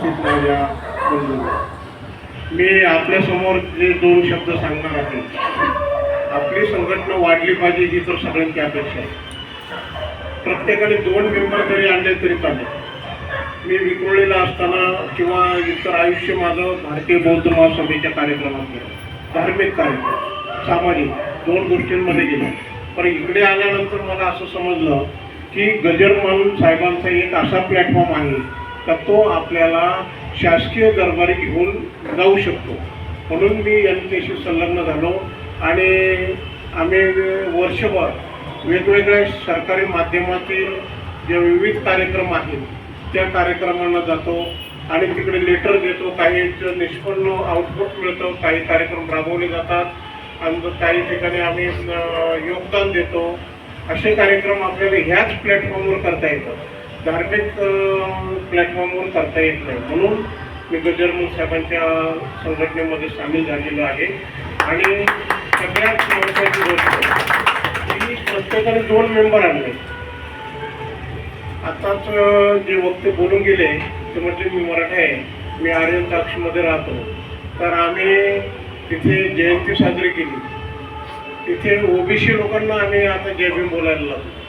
उपस्थित माझ्या म्हणजे मी आपल्यासमोर जे दोन शब्द सांगणार आहे आपली संघटना वाढली पाहिजे ही तर सगळ्यांची अपेक्षा आहे. प्रत्येकाने दोन मेंबर जरी आणले तरी चालेल. मी विक्रोळीला असताना किंवा इतर आयुष्य माझं भारतीय बौद्ध महासभेच्या कार्यक्रमात गेलं. धार्मिक कार्यक्रम सामाजिक दोन गोष्टींमध्ये गेलो. पण इकडे आल्यानंतर मला असं समजलं की गजर गजरमान साहेबांचा एक असा प्लॅटफॉर्म आहे तर तो आपल्याला शासकीय दरबारी घेऊन जाऊ शकतो. म्हणून मी यांच्याशी संलग्न झालो आणि आम्ही वर्षभर वेगवेगळ्या सरकारी माध्यमातील जे विविध कार्यक्रम आहेत त्या कार्यक्रमांना जातो आणि तिकडे लेटर देतो काही निष्पन्न आउटपुट मिळतं काही कार्यक्रम राबवले जातात आणि काही ठिकाणी आम्ही योगदान देतो. असे कार्यक्रम आपल्याला ह्याच प्लॅटफॉर्मवर करता येतात. धार्मिक प्लॅटफॉर्मवर uh, करता येत नाही. म्हणून मी गजरमल साहेबांच्या संघटनेमध्ये सामील झालेलो आहे. आणि सगळ्यात महत्वाची गोष्ट की प्रत्येकाने दोन मेंबर आणले. आताच जे वक्ते बोलून गेले ते म्हणजे मी मराठा आहे. मी आर्यन साक्षीमध्ये राहतो. तर आम्ही तिथे जयंती साजरी केली. तिथे ओबीसी लोकांना आम्ही आता जय भीम बोलायला लागलो.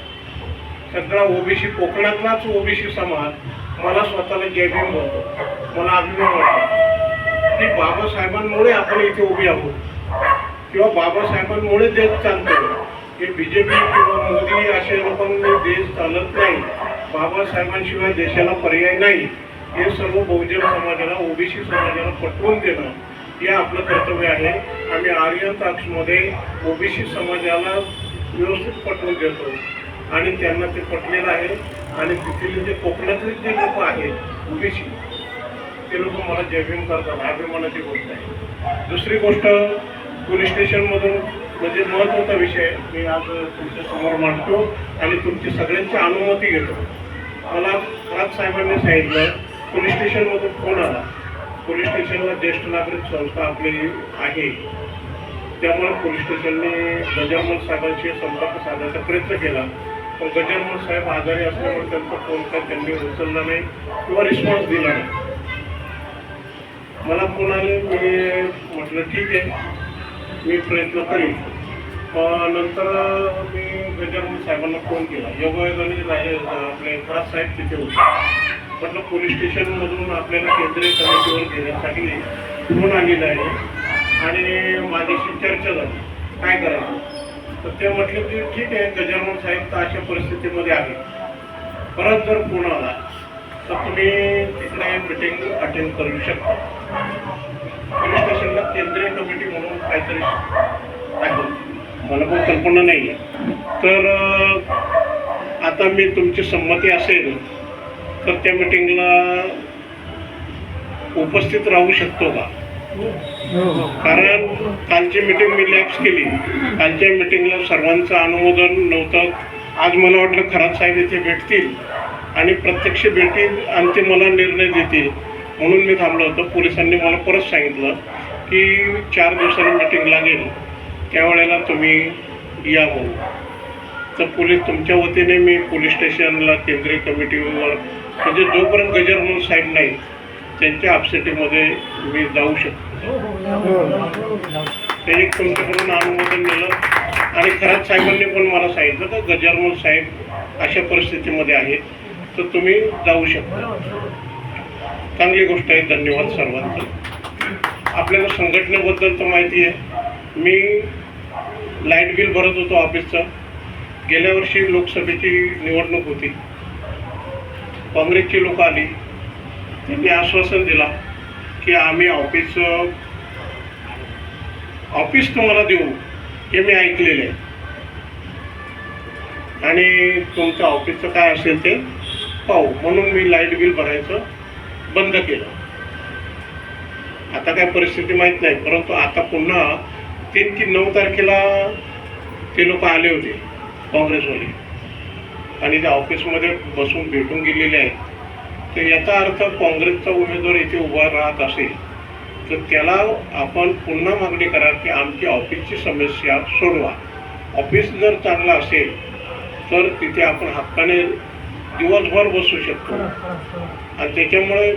सगळा ओबीसी कोकणातलाच ओबीसी समाज मला स्वतःला जयभीम बोलतो मला अभिमान वाटतो. की बाबासाहेबांमुळे आपण इथे उभी आहोत. किंवा बाबासाहेबांमुळे देश चालतो. हे बी जे पी किंवा मोदी असे लोकांमुळे देश चालत नाही. बाबासाहेबांशिवाय देशाला पर्याय नाही. हे सर्व बहुजन समाजाला ओबीसी समाजाला पटवून देणं हे आपलं कर्तव्य आहे. आम्ही आर्यन ताक्षमध्ये ओबीसी समाजाला व्यवस्थित पटवून देतो. आणि त्यांना ते पटलेलं आहे. आणि तिथले जे कोकणातले जे लोक आहेत ओबीसी ते लोक मला जयभीम करतात अभिमानाची गोष्ट आहे. दुसरी गोष्ट पोलीस स्टेशनमधून म्हणजे महत्त्वाचा विषय मी आज तुमच्यासमोर मांडतो आणि तुमची सगळ्यांची अनुमती घेतो. मला राज साहेबांनी सांगितलं पोलीस स्टेशनमधून फोन आला? पोलीस स्टेशनला ज्येष्ठ नागरिक संस्था आपली आहे. त्यामुळे पोलीस स्टेशनने गजानन साहेबांशी संपर्क साधण्याचा प्रयत्न केला. गजानन साहेब आजारी असल्यामुळे त्यांचा फोन काय त्यांनी उचलला नाही किंवा रिस्पॉन्स दिला नाही. मला फोन आले मी म्हटलं ठीक आहे मी प्रयत्न करीन. नंतर मी गजानन साहेबांना फोन केला. योगायोगाने राजे आपले खरात साहेब तिथे होते. म्हटलं पोलीस स्टेशनमधून आपल्याला केंद्रीय समितीवर घेण्यासाठी फोन आलेला आहे आणि माझ्याशी चर्चा झाली. काय करायचं? तर ते म्हटले की ठीक आहे गजानन साहेब तर अशा परिस्थितीमध्ये आहे परत जर कोण आला तर तुम्ही तिकडे मिटिंग अटेंड करू शकता. पोलीस स्टेशनला केंद्रीय कमिटी म्हणून काहीतरी आहे. मला पण कल्पना नाही. आहे तर आता मी तुमची संमती असेल तर त्या मिटिंगला उपस्थित राहू शकतो का? हो. कारण कालची मिटिंग मी लॅप्स केली. कालच्या मिटिंगला सर्वांचं अनुमोदन नव्हतं. आज मला वाटलं खराब साहेब इथे भेटतील आणि प्रत्यक्ष भेटील आणि ते मला निर्णय देतील. म्हणून मी थांबलो होतो. पोलिसांनी मला परत सांगितलं की चार दिवसांनी मिटिंग लागेल. त्यावेळेला तुम्ही या म्हणून. तर पोलीस तुमच्या वतीने मी पोलीस स्टेशनला केंद्रीय कमिटीवर म्हणजे जोपर्यंत गजर म्हणून साहेब नाही त्यांच्या अपसेटीमध्ये मी जाऊ शकतो. ते एक तुमच्याकडून अनुमोदन दिलं आणि खरात साहेबांनी पण मला सांगितलं तर गजानन साहेब अशा परिस्थितीमध्ये आहेत तर तुम्ही जाऊ शकता. चांगली गोष्ट आहे धन्यवाद सर्वांचं. आपल्याला संघटनेबद्दल तर माहिती आहे. मी लाइट बिल भरत होतो ऑफिसचं. गेल्या वर्षी लोकसभेची निवडणूक होती. काँग्रेसची लोक आली. त्यांनी आश्वासन दिला. की आम्ही ऑफिस ऑफिस तुम्हाला देऊ हे मी ऐकलेलं आहे. आणि तुमचं ऑफिसचं काय असेल ते पाहू. म्हणून मी लाइट बिल भरायचं बंद केलं. आता काय परिस्थिती माहीत नाही परंतु आता पुन्हा तीन की नऊ तारखेला ते लोक आले होते काँग्रेसवाले. आणि त्या ऑफिसमध्ये बसून भेटून गेलेले आहेत. तर याचा अर्थ काँग्रेसचा उमेदवार इथे उभा राहत असेल तर त्याला आपण पुन्हा मागणी करा की आमची ऑफिसची समस्या सोडवा. ऑफिस जर चांगला असेल तर तिथे आपण हक्काने दिवसभर बसू शकतो. आणि त्याच्यामुळे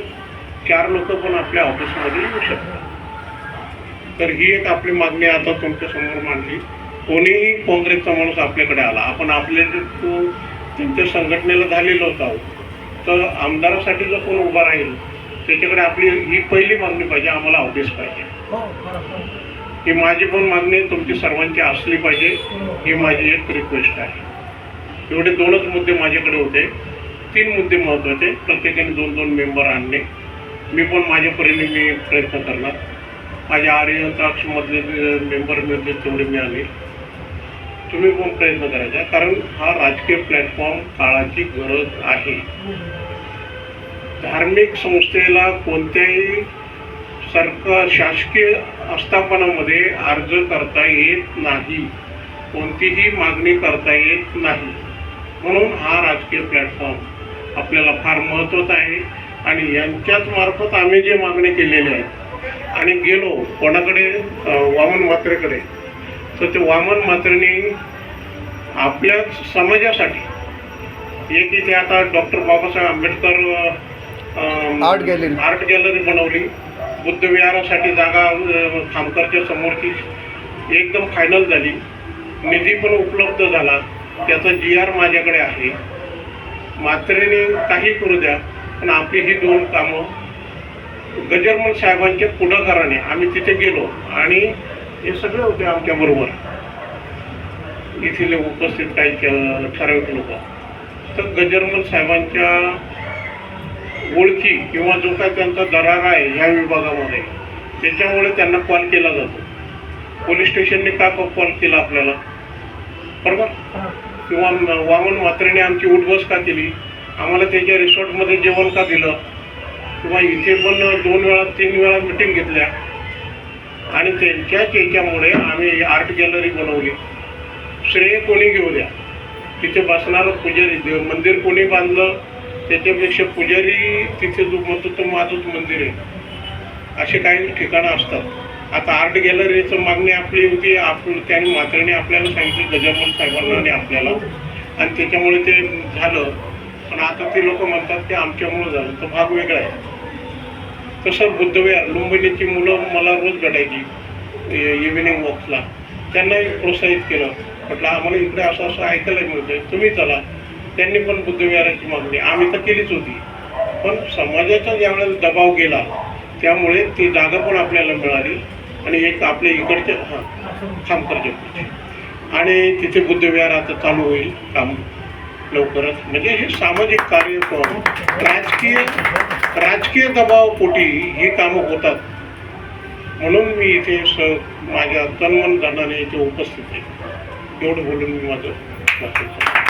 चार लोक पण आपल्या ऑफिसमध्ये येऊ शकतात. तर ही एक आपली मागणी आता तुमच्यासमोर मांडली. कोणीही काँग्रेसचा माणूस आपल्याकडे आला. आपण आपल्या तो त्यांच्या संघटनेला झालेलो आहोत. तर आमदारासाठी जर कोण उभा राहील त्याच्याकडे आपली ही पहिली मागणी पाहिजे आम्हाला ऑफिस पाहिजे. ही माझी पण मागणी तुमची सर्वांची असली पाहिजे ही माझी एक रिक्वेस्ट आहे. एवढे दोनच मुद्दे माझ्याकडे होते. तीन मुद्दे महत्त्वाचे प्रत्येकाने दोन दोन मेंबर आणले. मी पण माझ्या परीने मी प्रयत्न करणार. माझ्या आर्य द्राक्षमधले मेंबर मिळले तेवढे मिळाले तुम्ही पण प्रयत्न करायचा? कारण हा राजकीय प्लॅटफॉर्म काळाची गरज आहे. धार्मिक संस्थेला कोणत्याही सरकार शासकीय आस्थापनामध्ये अर्ज करता येत नाही. कोणतीही मागणी करता येत नाही. म्हणून हा राजकीय प्लॅटफॉर्म आपल्याला फार महत्त्वाचा आहे. आणि यांच्याच मार्फत आम्ही जे मागणी केलेली आहे आणि गेलो कोणाकडे? वामन मात्रेकडे तर ते वामन मात्रेने आपल्या समाजासाठी. एक इथे आता doctor Babasaheb Ambedkar Art gallery. Art gallery बनवली. बुद्ध विहारासाठी जागा खामकरच्या समोरची एकदम फायनल झाली. निधी पण उपलब्ध झाला. त्याचा जी आर माझ्याकडे आहे. मात्रेने काही करू द्या पण आपली ही दोन कामं गजरमल साहेबांच्या पुढाकाराने आम्ही तिथे गेलो आणि हे सगळे होते आमच्या बरोबर. इथले उपस्थित काही ठराविक लोक. तर गजरमल साहेबांच्या ओळखी किंवा जो काय त्यांचा दरार आहे ह्या विभागामध्ये त्याच्यामुळे त्यांना कॉल केला जातो. पोलीस स्टेशनने का कॉल केला आपल्याला? बरोबर? किंवा वामन मात्रेने आमची उठबस का केली? आम्हाला त्याच्या रिसॉर्टमध्ये जेवण का दिलं? किंवा इथे पण दोन वेळा तीन वेळा मिटिंग घेतल्या. आणि त्यांच्याच याच्यामुळे आम्ही आर्ट गॅलरी बनवली. श्रेय कोणी घेऊ द्या? तिथे बसणारं पुजारी देव मंदिर कोणी बांधलं? त्याच्यापेक्षा पुजारी तिथे जो म्हणतो तो माझंच मंदिर आहे. असे काही ठिकाणं असतात. आता आर्ट गॅलरीचं मागणी आपली होती आपण त्यांनी मात्रेने आपल्याला सांगितलं गजानन साहेबांना आणि आपल्याला. आणि त्याच्यामुळे ते झालं. पण आता ते लोक म्हणतात की आमच्यामुळं झालं. तो भाग वेगळा आहे. तसं बुद्धविहार लुंबिनीची मुलं मला रोज भेटायची इव्हिनिंग वॉकला त्यांनाही प्रोत्साहित केलं. म्हटलं आम्हाला इकडे असं असं ऐकायला मिळतंय. तुम्ही चला. त्यांनी पण बुद्धविहाराची मागणी. आम्ही तर केलीच होती. पण समाजाचा ज्यावेळेला दबाव गेला त्यामुळे ती जागा पण आपल्याला मिळाली आणि एक आपले इकडच्या हां काम पुढची आणि तिथे बुद्धविहार आता चालू होईल. काम लवकरच. म्हणजे हे सामाजिक कार्य पण राजकीय राजकीय दबावापोटी ही कामं होतात. म्हणून मी इथे स माझ्या तन्मन धनाने इथे उपस्थित आहे. एवढं बोलून मी माझं